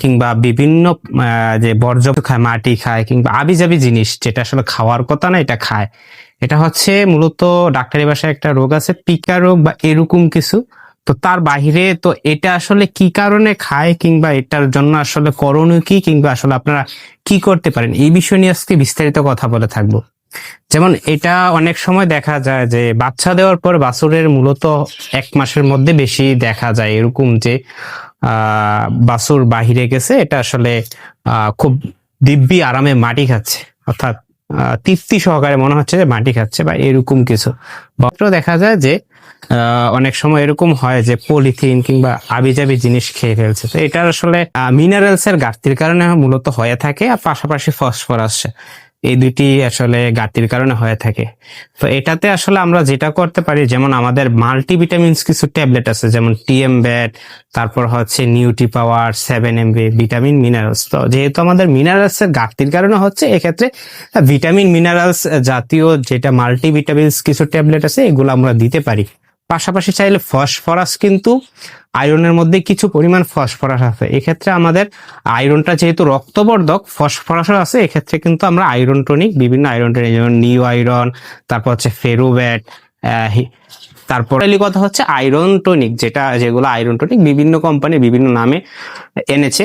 কিংবা বিভিন্ন যে বর্জ্য খায়, মাটি খায়, কিংবা আবিজাবি জিনিস, যেটা আসলে খাওয়ার কথা না, এটা খায়। এটা হচ্ছে মূলত ডাক্তারি ভাষায় একটা রোগ আছে, পিকা রোগ বা এরকম কিছু। তো তার বাহিরে, তো এটা আসলে কি কারণে খায়, কিংবা এটার জন্য আসলে করণীয় কি, কিংবা আসলে আপনারা কি করতে পারেন? এই বিষয় নিয়ে আজকে বিস্তারিত কথা বলে থাকব। যেমন এটা অনেক সময় দেখা যায় যে বাচ্চা দেওয়ার পর বাছুরের মূলত এক মাসের মধ্যে বেশি দেখা যায়। এরকম যে, আহ, বাছুর বাহিরে গেছে, এটা আসলে খুব দিব্যি আরামে মাটি খাচ্ছে। অর্থাৎ তৃপ্তি সহকারে মনে হচ্ছে যে মাটি খাচ্ছে বা এরকম কিছু। বত্র দেখা যায় যে অনেক সময় এরকম হয় যে পলিথিন কিংবা আবিজাবি জিনিস খেয়ে ফেলছে। তো এটা আসলে মিনারেলস এর ঘাটতির কারণে মূলত হয়ে থাকে আর পাশাপাশি ফসফরাস এই দুটি আসলে ঘাটতির কারণে হয়ে থাকে। তো এটাতে আসলে আমরা যেটা করতে পারি, যেমন আমাদের মাল্টিভিটামিনস কিছু ট্যাবলেট আছে, যেমন টিএম ব্যাট তারপর হচ্ছে নিউটি power seven MB vitamin minerals তো যেহেতু আমাদের মিনারেলস এর ঘাটতির কারণে হচ্ছে, এক্ষেত্রে ভিটামিন মিনারেলস জাতীয় যেটা মাল্টিভিটামিনস কিছু ট্যাবলেট আছে, এগুলো আমরা দিতে পারি। পাশাপাশি চাইলে ফসফরাস কিন্তু আয়রনের মধ্যে কিছু পরিমাণ ফসফরাস আছে। এক্ষেত্রে আমাদের আয়রনটা যেহেতু রক্তবর্ধক, ফসফরাসও আছে। এক্ষেত্রে কিন্তু আমরা আয়রন টনিক, বিভিন্ন আয়রন টনিক, যেমন নিউ আয়রন, তারপর হচ্ছে ফেরোব্যাট তারপর কথা হচ্ছে আয়রন টনিক, যেটা, যেগুলো আয়রন টনিক বিভিন্ন কোম্পানি বিভিন্ন নামে এনেছে।